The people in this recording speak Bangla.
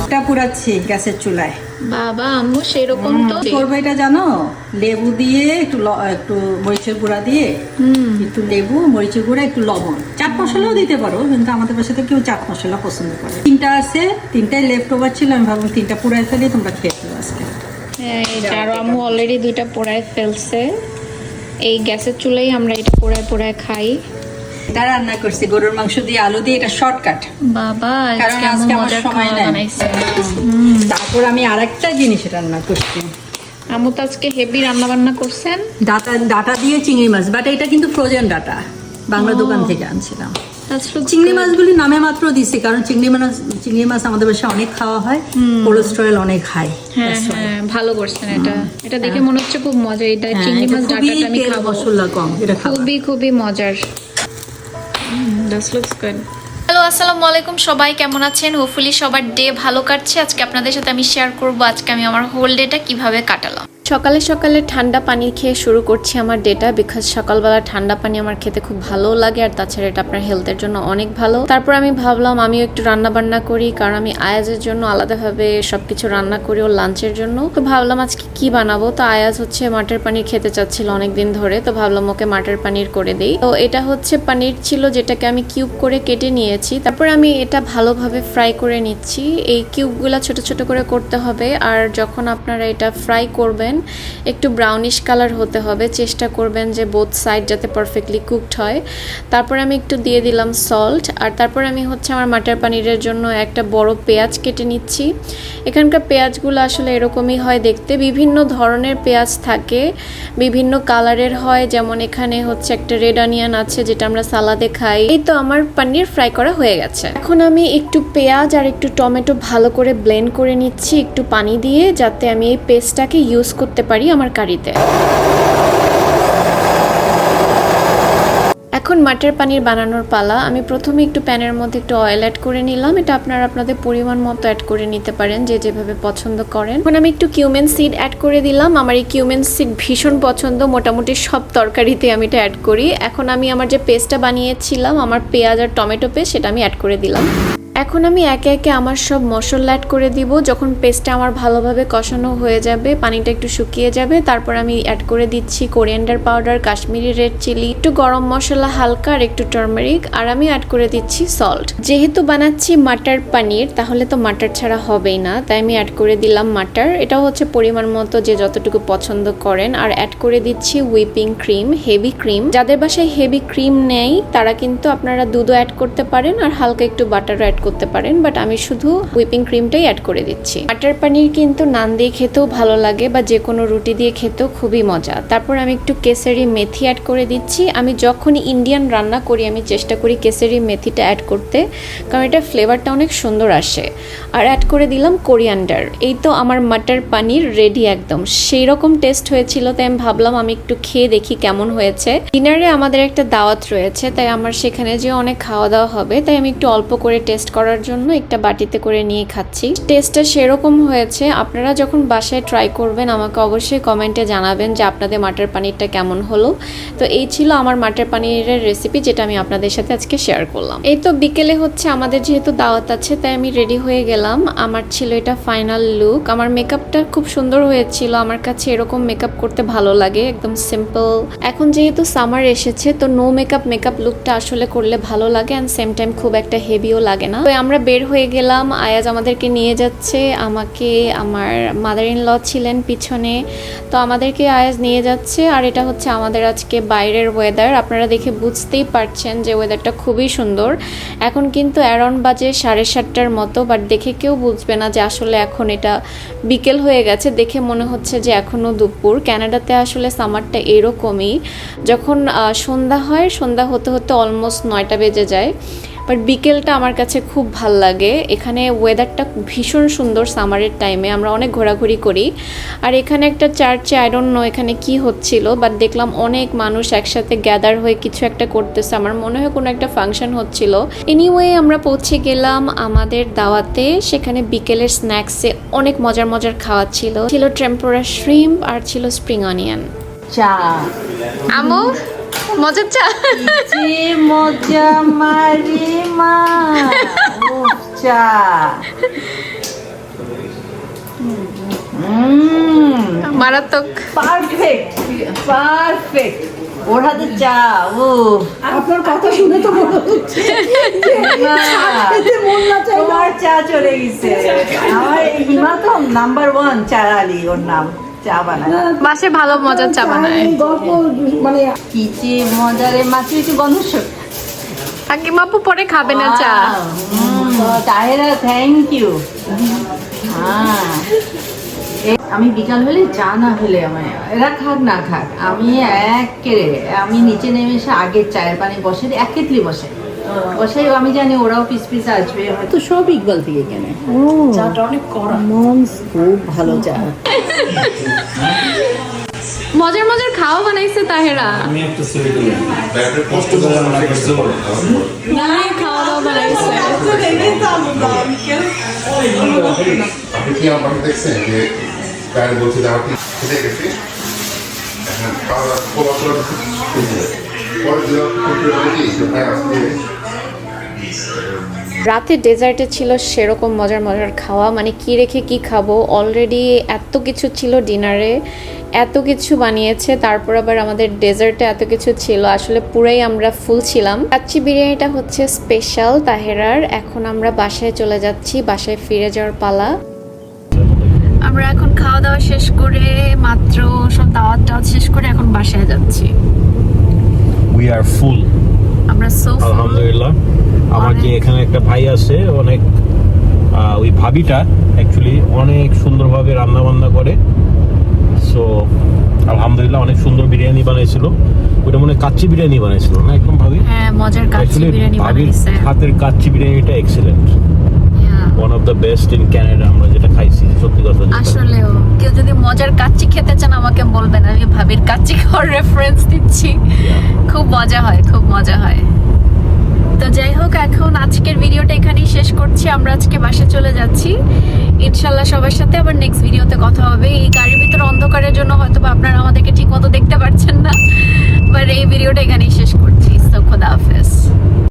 ভুট্টা পুরাচ্ছি গ্যাসের চুলায়। বাবা আম্মু সেরকম তো। করব এটা জানো? লেবু দিয়ে একটু একটু মরিচের গুঁড়া দিয়ে একটু লেবু মরিচের গুঁড়া একটু লবণ। চাট মশলাও দিতে পারো কিন্তু আমাদের বাসাতে কেউ চাট মশলা পছন্দ করে তিনটা আছে তিনটাই লেফট ওভার ছিল আমি ভাবলাম তিনটা পুরাই ফেলে তোমরা খেয়ে ফেলো আজকে। হ্যাঁ, আম্মু অলরেডি দুইটা পোড়ায় ফেলছে। এই গ্যাসের চুলাই আমরা এটা পোড়ায় পোড়ায় খাই। এটা রান্না করছি গরুর মাংস দিয়ে আলু দিয়ে এটা শর্টকাট বাবা কারণ আজকে আমার সময় নেই। তারপর আমি আরেকটা জিনিস রান্না করছি। আম্মু তো আজকে হেভি রান্না বান্না করছেন। ডাটা ডাটা দিয়ে চিংড়ি মাছ বাট এটা কিন্তু ফ্রোজেন ডাটা বাংলা দোকান থেকে আনছিলাম। চিংড়ি মাছগুলি নামে মাত্র দিছি কারণ চিংড়ি মাছ চিংড়ি মাছ আমাদের বাসায় অনেক খাওয়া হয় কোলেস্টেরল অনেক হাই হ্যাঁ হ্যাঁ ভালো করছেন এটা। এটা দেখে মনে হচ্ছে খুব মজা এটা চিংড়ি মাছ হ্যাঁ, ডাটাটা আমি খাব। মশলা কম এটা খুবই খুবই মজার। দ্যাটস লুকস গুড হ্যালো, আসসালামু আলাইকুম সবাই, কেমন আছেন? হোপফুলি সবার ডে ভালো কাটছে। আজকে আপনাদের সাথে আমি শেয়ার করব। আজকে আমি আমার হোল ডেটা কীভাবে কাটালাম। সকালে সকালে ঠান্ডা পানি খেয়ে শুরু করছি আমার ডেটা বিকজ সকালবেলা ঠান্ডা পানি আমার খেতে খুব ভালো লাগে আর তাছাড়া এটা আপনার হেলথের জন্য অনেক ভালো। তারপর আমি ভাবলাম আমিও একটু রান্না বান্না করি কারণ আমি আয়াজের জন্য আলাদাভাবে সবকিছু রান্না করি ওর লাঞ্চের জন্য। তো ভাবলাম আজকে কি বানাবো? তো আয়াজ হচ্ছে মাটার পানির খেতে চাচ্ছিল অনেকদিন ধরে, তো ভাবলাম ওকে মাটার পানির করে দিই। তো এটা হচ্ছে পানির ছিল যেটাকে আমি কিউব করে কেটে নিয়েছি। তারপর আমি এটা ভালোভাবে ফ্রাই করে নিচ্ছি। এই কিউবগুলো ছোট ছোট করে করতে হবে আর যখন আপনারা এটা ফ্রাই করবেন একটু ব্রাউনিশ কালার হতে হবে। চেষ্টা করবেন যে বোথ সাইড যাতে পারফেক্টলি কুকড হয়। তারপর আমি একটু দিয়ে দিলাম সল্ট আর তারপর আমি হচ্ছে আমার মাটার পানিরের জন্য একটা বড় পেঁয়াজ কেটে নিচ্ছি। এখানকার পেঁয়াজগুলো আসলে এরকমই হয় দেখতে। বিভিন্ন ধরনের পেঁয়াজ থাকে, বিভিন্ন কালারের হয়। যেমন এখানে হচ্ছে একটা রেড অনিয়ন আছে, যেটা আমরা সালাদে খাই। এই তো আমার পনির ফ্রাই করা হয়ে গেছে। এখন আমি একটু পেঁয়াজ আর একটু টমেটো ভালো করে ব্লেন্ড করে নিচ্ছি। একটু পানি দিয়ে, যাতে আমি এই পেস্টটাকে ইউজ করতে পারি আমার কারিতে। এখন মাটার পানির বানানোর পালা। আমি প্রথমে একটু প্যানের মধ্যে একটু অয়েল অ্যাড করে নিলাম। এটা আপনারা আপনাদের পরিমাণ মতো অ্যাড করে নিতে পারেন যে যেভাবে পছন্দ করেন। এখন আমি একটু কিউমেন সিড অ্যাড করে দিলাম। আমার এই কিউমেন সিড ভীষণ পছন্দ। মোটামুটি সব তরকারিতে আমি এটা অ্যাড করি। এখন আমি আমার যে পেস্টটা বানিয়েছিলাম, আমার পেঁয়াজ আর টমেটো পেস্ট সেটা আমি অ্যাড করে দিলাম। এখন আমি একে একে আমার সব মশলা অ্যাড করে দিব। যখন পেস্টটা আমার ভালোভাবে কষানো হয়ে যাবে, পানিটা একটু শুকিয়ে যাবে, তারপর আমি অ্যাড করে দিচ্ছি coriander powder Kashmiri red chilli একটু গরম মশলা হালকা আর একটু টার্মারিক আর আমি অ্যাড করে দিচ্ছি সল্ট যেহেতু বানাচ্ছি মাটার পানির, তাহলে তো মাটার ছাড়া হবেই না, তাই আমি অ্যাড করে দিলাম মাটার। এটাও হচ্ছে পরিমাণ মতো যে যতটুকু পছন্দ করেন, আর অ্যাড করে দিচ্ছি হুইপিং ক্রিম হেভি ক্রিম যাদের বাসায় হেভি ক্রিম নেই, তারা কিন্তু আপনারা দুধও অ্যাড করতে পারেন, আর হালকা একটু বাটারও অ্যাড পারেন বাট আমি শুধু হুইপিং ক্রিমটাই অ্যাড করে দিচ্ছি। বাটার পানির কিন্তু নান দিয়ে খেতেও ভালো লাগে, বা যে কোনো রুটি দিয়ে খেতেও খুবই মজা। তারপর আমি একটু কেসারি মেথি অ্যাড করে দিচ্ছি। আমি যখন ইন্ডিয়ান রান্না করি, আমি চেষ্টা করি কেসারি মেথিটা অ্যাড করতে, কারণ এটা ফ্লেভারটা অনেক সুন্দর আসে। আর অ্যাড করে দিলাম কোরিয়ান্ডার এই তো আমার মাটার পানির রেডি একদম। সেই রকম টেস্ট হয়েছিল, তাই আমি ভাবলাম আমি একটু খেয়ে দেখি কেমন হয়েছে। ডিনারে আমাদের একটা দাওয়াত রয়েছে, তাই আমার সেখানে যে অনেক খাওয়া দাওয়া হবে, তাই আমি একটু অল্প করে টেস্ট করার জন্য একটা বাটিতে করে নিয়ে খাচ্ছি। টেস্টটা সেরকম হয়েছে। আপনারা যখন বাসায় ট্রাই করবেন, আমাকে অবশ্যই কমেন্টে জানাবেন যে আপনাদের মাটার পানিরটা কেমন হলো। তো এই ছিল আমার মাটার পানিরের রেসিপি যেটা আমি আপনাদের সাথে আজকে শেয়ার করলাম। এই তো বিকেলে হচ্ছে, আমাদের যেহেতু দাওয়াত আছে, তাই আমি রেডি হয়ে গেলাম। আমার ছিল এটা ফাইনাল লুক আমার মেকআপটা খুব সুন্দর হয়েছিল। আমার কাছে এরকম মেকআপ করতে ভালো লাগে, একদম সিম্পল এখন যেহেতু সামার এসেছে, তো নো মেকআপ মেকআপ লুকটা আসলে করলে ভালো লাগে অ্যান্ড সেম টাইম খুব একটা হেভিও লাগে না। আমরা বের হয়ে গেলাম। আয়াজ আমাদেরকে নিয়ে যাচ্ছে। আমাকে, আমার মাদার ইন ল ছিলেন পিছনে। তো আমাদেরকে আয়াজ নিয়ে যাচ্ছে। আর এটা হচ্ছে আমাদের আজকে বাইরের ওয়েদার আপনারা দেখে বুঝতেই পারছেন যে ওয়েদারটা খুবই সুন্দর। এখন কিন্তু অ্যারন বাজে সাড়ে সাতটার মতো বাট দেখে কেউ বুঝবে না যে আসলে এখন এটা বিকেল হয়ে গেছে। দেখে মনে হচ্ছে যে এখনও দুপুর। ক্যানাডাতে আসলে সামারটা এরকমই। যখন সন্ধ্যা হয়, সন্ধ্যা হতে হতে অলমোস্ট নয়টা বেজে যায়। বাট বিকেলটা আমার কাছে খুব ভালো লাগে। এখানে ওয়েদারটা ভীষণ সুন্দর সামারের টাইমে আমরা অনেক ঘোরাঘুরি করি। আর এখানে একটা চার্চে আইডন নো এখানে কি হচ্ছিল বাট দেখলাম অনেক মানুষ একসাথে গ্যাদার হয়ে কিছু একটা করতেছে। আমার মনে হয় কোনো একটা ফাংশন হচ্ছিল। এনিওয়ে আমরা পৌঁছে গেলাম আমাদের দাওয়াতে। সেখানে বিকেলের স্ন্যাক্সে অনেক মজার মজার খাওয়া ছিল। ছিল টেম্পোরা শ্রিম্প আর ছিল স্প্রিং অনিয়ন চা। আমু? মজার চা? যে মজা মারি মা চা। মারাত্মক। Perfect perfect. ওর হাতে চা ও আপনার কথা শুনে তো মনে হচ্ছে তোমার চা চলে গেছে। আমার হিমা তো নাম্বার ওয়ান চা আলি ওর নাম। চা বানায়। বাসে ভালো মজার চা বানায়। কি যে মজারে মাছের একটু গন্ধ হাকিম আপু পরে খাবে না চা। তাহেরা থ্যাংক ইউ হ্যাঁ। আমি বিকাল হলে চা না হলে আমায় এরা খাক না খাক আমি এক কেড়ে আমি নিচে নেমে এসে আগের চায়ের পানি বসে এক কেটলি বসে। বসে আমি জানি ওরাও পিস পিস আসবে। সব ইকবাল থেকে কেনে। চাটা অনেক কড়া। মমস খুব ভালো চা। মজার মজার খাওয়া বানাইছে তাহেরা। ব্যাটারি কষ্ট করে রান্না করতে পারে খাওয়া দাওয়া বানাইছে। আপনি কি আমার দেখছেন যে প্যারেন্ট বলছে যে কি খেতে গেছে? এখন খাওয়া দাওয়া খোলা খোলা পরে দিলাম কম্পিউটার ভাই আজকে রাতে ডেজার্টে ছিল সেরকম মজার মজার খাওয়া মানে কি রেখে কি খাব? অলরেডি এত কিছু ছিল ডিনারে এত কিছু বানিয়েছে তারপর আবার আমাদের ডেজার্টে এত কিছু ছিল আসলে পুরাই আমরা ফুল ছিলাম। কাচ্চি বিরিয়ানিটা হচ্ছে স্পেশাল তাহেরার এখন আমরা বাসায় চলে যাচ্ছি বাসায় ফিরে যাওয়ার পালা। আমরা এখন খাওয়া দাওয়া শেষ করে মাত্র সব দাওয়াত টাওয়াত শেষ করে এখন বাসায় যাচ্ছি। উই আর ফুল আমরা সো আলহামদুলিল্লাহ আমার যে এখানে একটা ভাই আছে অনেক ওই ভাবিটা অ্যাকচুয়ালি অনেক সুন্দরভাবে রান্না বান্না করে। সো আলহামদুলিল্লাহ অনেক সুন্দর বিরিয়ানি বানাইছিল। ওটা মনে কাচ্চি বিরিয়ানি বানাইছিল না একদম ভাবি? হ্যাঁ মজার কাচ্চি বিরিয়ানি বানাইছে। হাতের কাচ্চি বিরিয়ানিটা excellent one of the best in Canada আমরা যেটা খাইছি সত্যি কথা যেটা। আসলেও কেউ যদি মজার কাচ্চি খেতে চান আমাকে বলবেন আমি ভাবির কাচ্চি খাওয়ার রেফারেন্স দিচ্ছি। খুব মজা হয় খুব মজা হয়। তো যাই এখন আজকের ভিডিওটা এখানেই শেষ করছি। আমরা আজকে বাসে চলে যাচ্ছি। ইনশাল্লাহ সবার সাথে আবার নেক্সট ভিডিওতে কথা হবে। এই গাড়ির ভিতরে অন্ধকারের জন্য হয়তো আপনারা আমাদেরকে ঠিক মতো দেখতে পারছেন না। বাট এই ভিডিওটা এখানেই শেষ করছি। খোদা হাফেজ।